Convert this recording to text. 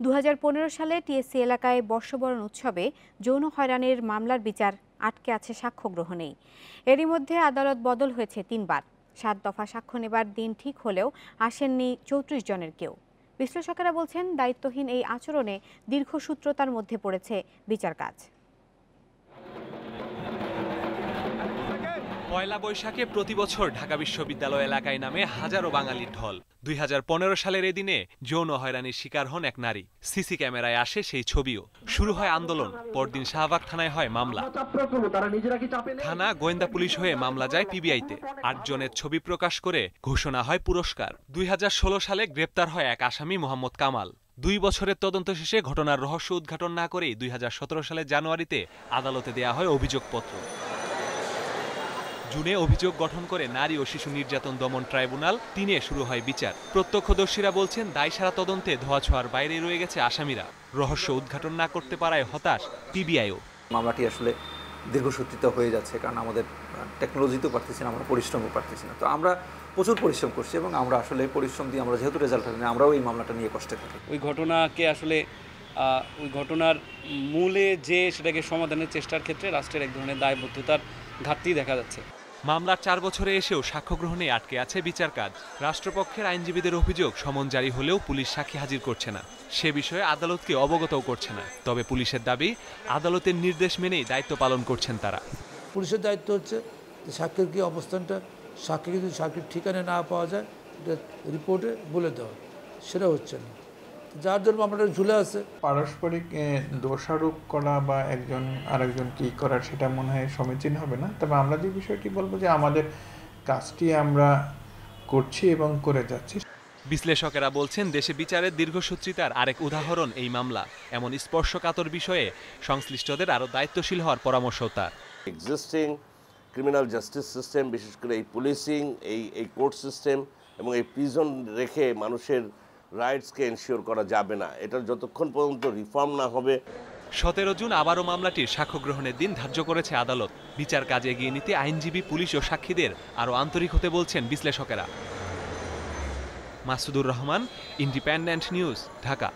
দু হাজার পনেরো সালে টিএসসি এলাকায় বর্ষবরণ উৎসবে যৌন হয়রানির মামলার বিচার আটকে আছে সাক্ষ্য গ্রহণেই। এরই মধ্যে আদালত বদল হয়েছে তিনবার। সাত দফা সাক্ষ্য নেবার দিন ঠিক হলেও আসেননি চৌত্রিশ জনের কেউ। বিশ্লেষকেরা বলছেন, দায়িত্বহীন এই আচরণে দীর্ঘ সূত্রতার মধ্যে পড়েছে বিচার কাজ। পয়লা বৈশাখে প্রতি বছর ঢাকা বিশ্ববিদ্যালয় এলাকায় নামে হাজারো বাঙালির ঢল। দুই হাজার পনেরো সালের এদিনে যৌন হয়রানির শিকার হন এক নারী। সিসি ক্যামেরায় আসে সেই ছবিও। শুরু হয় আন্দোলন, পরদিন শাহবাগ থানায় হয় মামলা। থানা গোয়েন্দা পুলিশ হয়ে মামলা যায় পিবিআইতে। আটজনের ছবি প্রকাশ করে ঘোষণা হয় পুরস্কার। দুই হাজার ষোলো সালে গ্রেপ্তার হয় এক আসামি মোহাম্মদ কামাল। দুই বছরের তদন্ত শেষে ঘটনার রহস্য উদ্ঘাটন না করেই দুই সালের জানুয়ারিতে আদালতে দেয়া হয় অভিযোগপত্র। জুনে অভিযোগ গঠন করে নারী ও শিশু নির্যাতন দমন ট্রাইব্যুনাল তিনে শুরু হয় বিচার। প্রত্যক্ষদর্শীরা বলছেন দায়সারা তদন্তে ধোয়াছোয়ার বাইরে রয়ে গেছে আসামিরা। রহস্য উদ্ঘাটন না করতে পারায় হতাশ পিবিআইও। মামলাটি আসলে দীর্ঘসূত্রিত হয়ে যাচ্ছে কারণ আমাদের টেকনোলজিতেও পারতেছি না আমরা পরিশ্রমও পারতেছি না। তো আমরা প্রচুর পরিশ্রম করছি এবং আমরা আসলে পরিশ্রম দিয়ে আমরা যেহেতু রেজাল্ট হয় আমরাও এই মামলাটা নিয়ে কষ্টে থাকি। ওই ঘটনাকে আসলে ওই ঘটনার মূলে যে সেটাকে সমাধানের চেষ্টার ক্ষেত্রে রাষ্ট্রের এক ধরনের দায়বদ্ধতার ঘাটতি দেখা যাচ্ছে। মামলার চার বছরে এসেও সাক্ষ্য গ্রহণে আটকে আছে বিচার কাজ। রাষ্ট্রপক্ষের আইনজীবীদের অভিযোগ সমন জারি হলেও পুলিশ সাক্ষী হাজির করছে না। সে বিষয়ে আদালতকে অবগতও করছে না। তবে পুলিশের দাবি আদালতের নির্দেশ মেনেই দায়িত্ব পালন করছেন তারা। পুলিশের দায়িত্ব হচ্ছে সাক্ষীর কী অবস্থানটা সাক্ষী যদি সাক্ষীর ঠিকানা না পাওয়া যায় এটা রিপোর্টে বলে দেওয়া। সেটা হচ্ছে না। যার জন্য মামলাটা ঝুলে আছে। পারস্পরিক দোষারোপ করা বা একজন আরেকজন কি করার সেটা মনে হয় সমীচীন হবে না। তবে আমরা যে বিষয়টি বলব যে আমাদের কাজটি আমরা করছি এবং করে যাচ্ছি। বিশ্লেষকেরা বলছেন দেশে বিচারের দীর্ঘসূত্রিতার আরেক উদাহরণ এই মামলা। এমন স্পর্শকাতর বিষয়ে সংশ্লিষ্টদের আরও দায়িত্বশীল হওয়ার পরামর্শ তার। এক্সিস্টিং ক্রিমিনাল জাস্টিস সিস্টেম বিশেষ করে এই পুলিশিং এই এই কোর্ট সিস্টেম এবং এই প্রিজন রেখে মানুষের রাইটসকে এনশিওর করা যাবে না। এটার যতক্ষণ পর্যন্ত রিফর্ম না হবে। সতেরো জুন আবারও মামলাটির সাক্ষ্য গ্রহণের দিন ধার্য করেছে আদালত। বিচার কাজে এগিয়ে নিতে আইনজীবী, পুলিশ ও সাক্ষীদের আরও আন্তরিক হতে বলছেন বিশ্লেষকেরা। Masudur Rahman, Independent News, Dhaka.